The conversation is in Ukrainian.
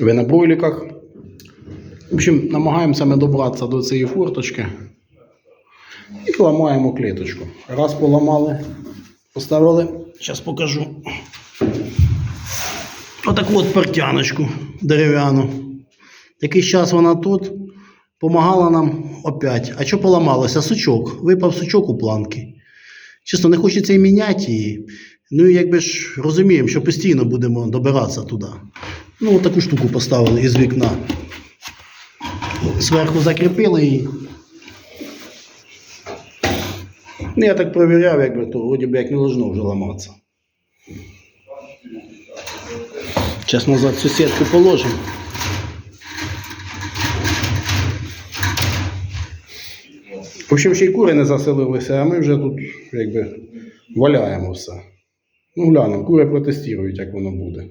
Ви на бройліках. В общем, намагаємося ми добратися до цієї форточки і ламаємо клеточку. Раз поламали, поставили. Зараз покажу. Отаку от пертяночку дерев'яну. Якийсь час вона тут помагала нам опять. А що поламалося? Сучок. Випав сучок у планки. Чесно, не хочеться і міняти її. Ну і якби ж розуміємо, що постійно будемо добиратися туди. Ну, таку штуку поставили із вікна. Зверху закріпили її. Ну, я так перевіряв, якби то вроді би як не должно вже ламатися. Зараз назад сітку положимо. В общем, ще й кури не заселилися, а ми вже тут якби валяємо все. Ну, глянемо, кури протестують, як воно буде.